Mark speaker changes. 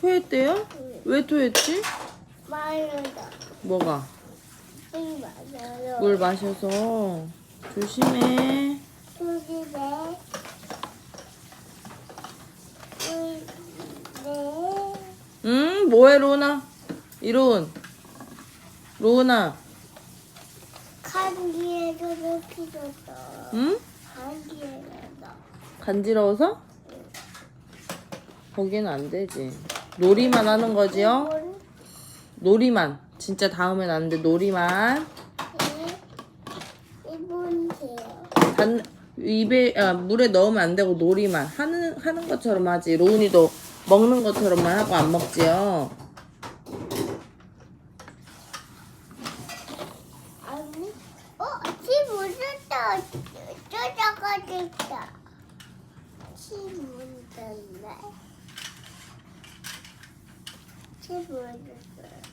Speaker 1: 토했대요? 왜 토했지?
Speaker 2: 말려다.
Speaker 1: 뭐가?
Speaker 2: 물 마셔요.
Speaker 1: 물 마셔서 조심해.
Speaker 2: 조심해. 물, 네.
Speaker 1: 응? 뭐해 로우나? 이로운. 로우나.
Speaker 2: 감기에도 피졌어.
Speaker 1: 응?
Speaker 2: 감기에도.
Speaker 1: 간지러워서? 거기는 안 되지. 놀이만 하는 거지요? 놀이만. 진짜 다음엔 안 돼. 놀이만.
Speaker 2: 이- 돼요.
Speaker 1: 단 입에 아, 물에 넣으면 안 되고 놀이만 하는 하는 것처럼 하지. 로운이도 먹는 것처럼만 하고 안 먹지요.
Speaker 2: 아니, 어, 집 묻었다. 쫓아가겠다. 집 묻었 네. 집 묻었어.